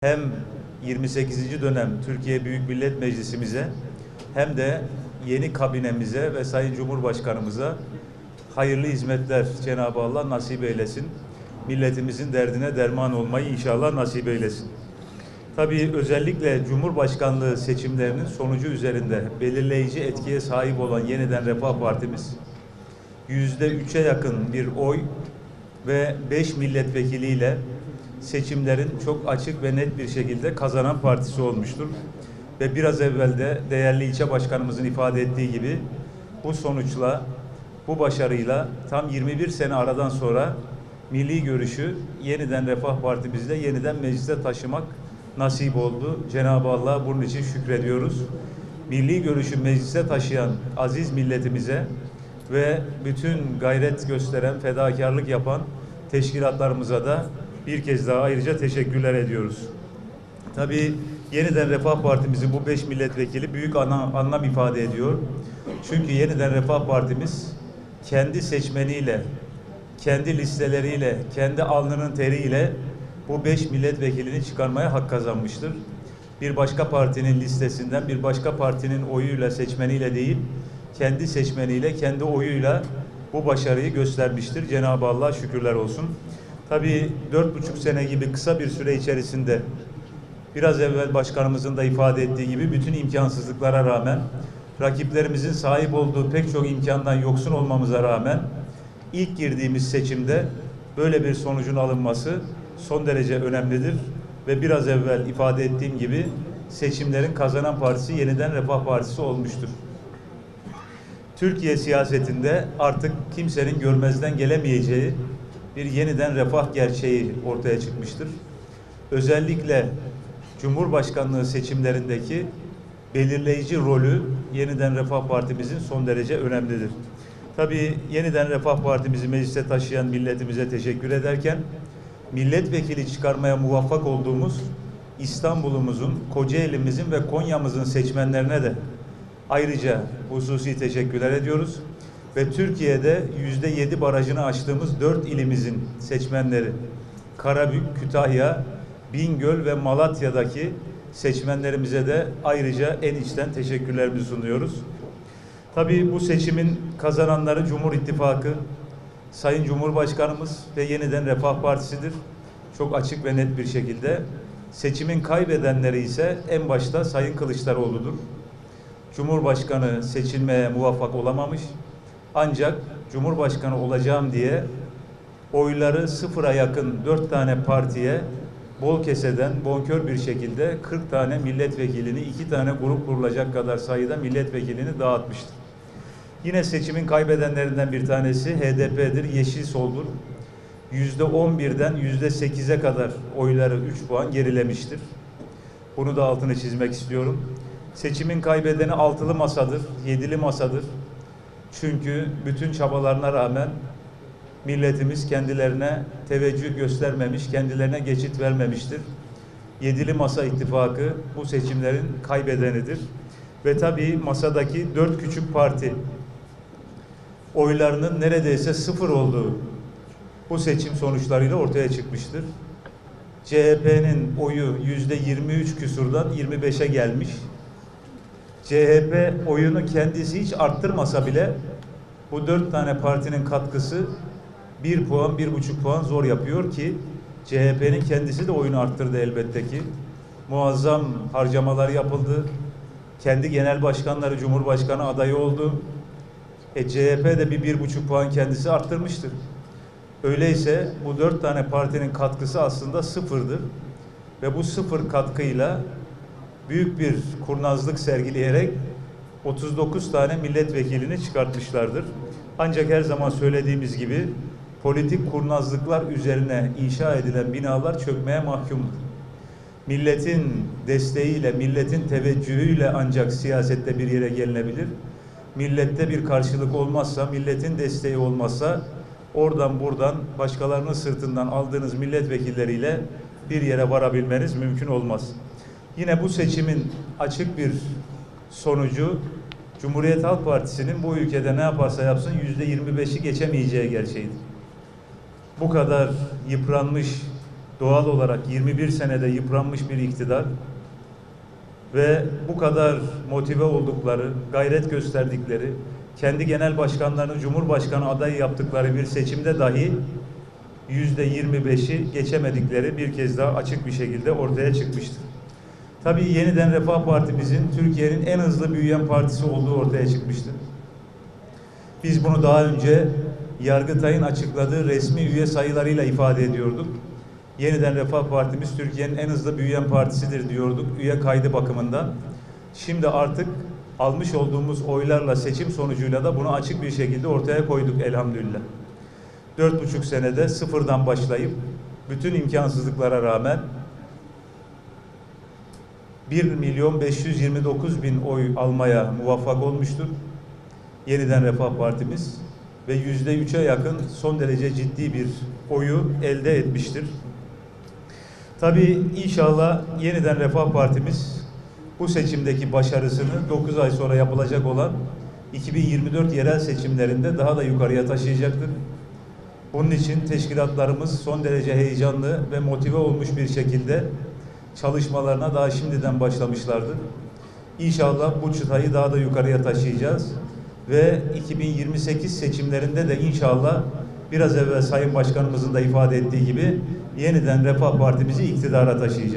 hem 28. dönem Türkiye Büyük Millet Meclisimize hem de yeni kabinemize ve Sayın Cumhurbaşkanımıza hayırlı hizmetler Cenab-ı Allah nasip eylesin. Milletimizin derdine derman olmayı inşallah nasip eylesin. Tabii özellikle Cumhurbaşkanlığı seçimlerinin sonucu üzerinde belirleyici etkiye sahip olan Yeniden Refah Partimiz yüzde üçe yakın bir oy ve beş milletvekiliyle seçimlerin çok açık ve net bir şekilde kazanan partisi olmuştur. Ve biraz evvel de değerli ilçe başkanımızın ifade ettiği gibi bu sonuçla, bu başarıyla tam 21 sene aradan sonra milli görüşü yeniden Refah Partimizde yeniden meclise taşımak nasip oldu. Cenab-ı Allah bunun için şükrediyoruz. Milli görüşü meclise taşıyan aziz milletimize ve bütün gayret gösteren, fedakarlık yapan teşkilatlarımıza da bir kez daha ayrıca teşekkürler ediyoruz. Tabii yeniden Refah Partimizin bu beş milletvekili büyük ana, anlam ifade ediyor. Çünkü yeniden Refah Partimiz kendi seçmeniyle, kendi listeleriyle, kendi alnının teriyle bu beş milletvekilini çıkarmaya hak kazanmıştır. Bir başka partinin listesinden, bir başka partinin oyuyla, seçmeniyle değil, kendi seçmeniyle, kendi oyuyla bu başarıyı göstermiştir. Cenab-ı Allah şükürler olsun. Tabii dört buçuk sene gibi kısa bir süre içerisinde biraz evvel başkanımızın da ifade ettiği gibi bütün imkansızlıklara rağmen rakiplerimizin sahip olduğu pek çok imkandan yoksun olmamıza rağmen ilk girdiğimiz seçimde böyle bir sonucun alınması son derece önemlidir ve biraz evvel ifade ettiğim gibi seçimlerin kazanan partisi yeniden Refah Partisi olmuştur. Türkiye siyasetinde artık kimsenin görmezden gelemeyeceği bir yeniden refah gerçeği ortaya çıkmıştır. Özellikle Cumhurbaşkanlığı seçimlerindeki belirleyici rolü yeniden Refah Partimizin son derece önemlidir. Tabii yeniden Refah Partimizi meclise taşıyan milletimize teşekkür ederken milletvekili çıkarmaya muvaffak olduğumuz İstanbul'umuzun, Kocaeli'mizin ve Konya'mızın seçmenlerine de ayrıca hususi teşekkürler ediyoruz. Ve Türkiye'de yüzde yedi barajını açtığımız dört ilimizin seçmenleri Karabük, Kütahya, Bingöl ve Malatya'daki seçmenlerimize de ayrıca en içten teşekkürlerimizi sunuyoruz. Tabii bu seçimin kazananları Cumhur İttifakı, Sayın Cumhurbaşkanımız ve yeniden Refah Partisi'dir. Çok açık ve net bir şekilde. Seçimin kaybedenleri ise en başta Sayın Kılıçdaroğlu'dur. Cumhurbaşkanı seçilmeye muvaffak olamamış. Ancak Cumhurbaşkanı olacağım diye oyları sıfıra yakın dört tane partiye bol keseden bonkör bir şekilde 40 tane milletvekilini, iki tane grup kurulacak kadar sayıda milletvekilini dağıtmıştır. Yine seçimin kaybedenlerinden bir tanesi HDP'dir, Yeşil Sol'dur. Yüzde 11'den yüzde 8'e kadar oyları 3 puan gerilemiştir. Bunu da altını çizmek istiyorum. Seçimin kaybedeni altılı masadır, yedili masadır. Çünkü bütün çabalarına rağmen milletimiz kendilerine teveccüh göstermemiş, kendilerine geçit vermemiştir. Yedili Masa İttifakı bu seçimlerin kaybedenidir. Ve tabii masadaki dört küçük parti oylarının neredeyse sıfır olduğu bu seçim sonuçlarıyla ortaya çıkmıştır. CHP'nin oyu yüzde 23 küsurdan 25'e gelmiş. CHP oyunu kendisi hiç arttırmasa bile bu dört tane partinin katkısı bir puan, bir buçuk puan zor yapıyor ki CHP'nin kendisi de oyunu arttırdı elbette ki. Muazzam harcamalar yapıldı. Kendi genel başkanları Cumhurbaşkanı adayı oldu. E CHP de bir, bir buçuk puan kendisi arttırmıştır. Öyleyse bu dört tane partinin katkısı aslında sıfırdır. Ve bu sıfır katkıyla büyük bir kurnazlık sergileyerek 39 tane milletvekilini çıkartmışlardır. Ancak her zaman söylediğimiz gibi politik kurnazlıklar üzerine inşa edilen binalar çökmeye mahkumdur. Milletin desteğiyle, milletin teveccühüyle ancak siyasette bir yere gelinebilir. Millette bir karşılık olmazsa, milletin desteği olmazsa oradan buradan başkalarının sırtından aldığınız milletvekilleriyle bir yere varabilmeniz mümkün olmaz. Yine bu seçimin açık bir sonucu Cumhuriyet Halk Partisi'nin bu ülkede ne yaparsa yapsın yüzde 25'i geçemeyeceği gerçeğidir. Bu kadar yıpranmış, doğal olarak 21 senede yıpranmış bir iktidar ve bu kadar motive oldukları, gayret gösterdikleri, kendi genel başkanlarını Cumhurbaşkanı adayı yaptıkları bir seçimde dahi yüzde 25'i geçemedikleri bir kez daha açık bir şekilde ortaya çıkmıştır. Tabii yeniden Refah Partimizin Türkiye'nin en hızlı büyüyen partisi olduğu ortaya çıkmıştır. Biz bunu daha önce Yargıtay'ın açıkladığı resmi üye sayılarıyla ifade ediyorduk. Yeniden Refah Partimiz Türkiye'nin en hızlı büyüyen partisidir diyorduk üye kaydı bakımından. Şimdi artık almış olduğumuz oylarla seçim sonucuyla da bunu açık bir şekilde ortaya koyduk elhamdülillah. Dört buçuk senede sıfırdan başlayıp bütün imkansızlıklara rağmen 1 milyon 529 bin oy almaya muvaffak olmuştur. Yeniden Refah Partimiz ve yüzde üçe yakın son derece ciddi bir oyu elde etmiştir. Tabii inşallah yeniden Refah Partimiz bu seçimdeki başarısını 9 ay sonra yapılacak olan 2024 yerel seçimlerinde daha da yukarıya taşıyacaktır. Bunun için teşkilatlarımız son derece heyecanlı ve motive olmuş bir şekilde çalışmalarına daha şimdiden başlamışlardır. İnşallah bu çıtayı daha da yukarıya taşıyacağız ve 2028 seçimlerinde de inşallah biraz evvel Sayın Başkanımızın da ifade ettiği gibi yeniden Refah Partimizi iktidara taşıyacağız.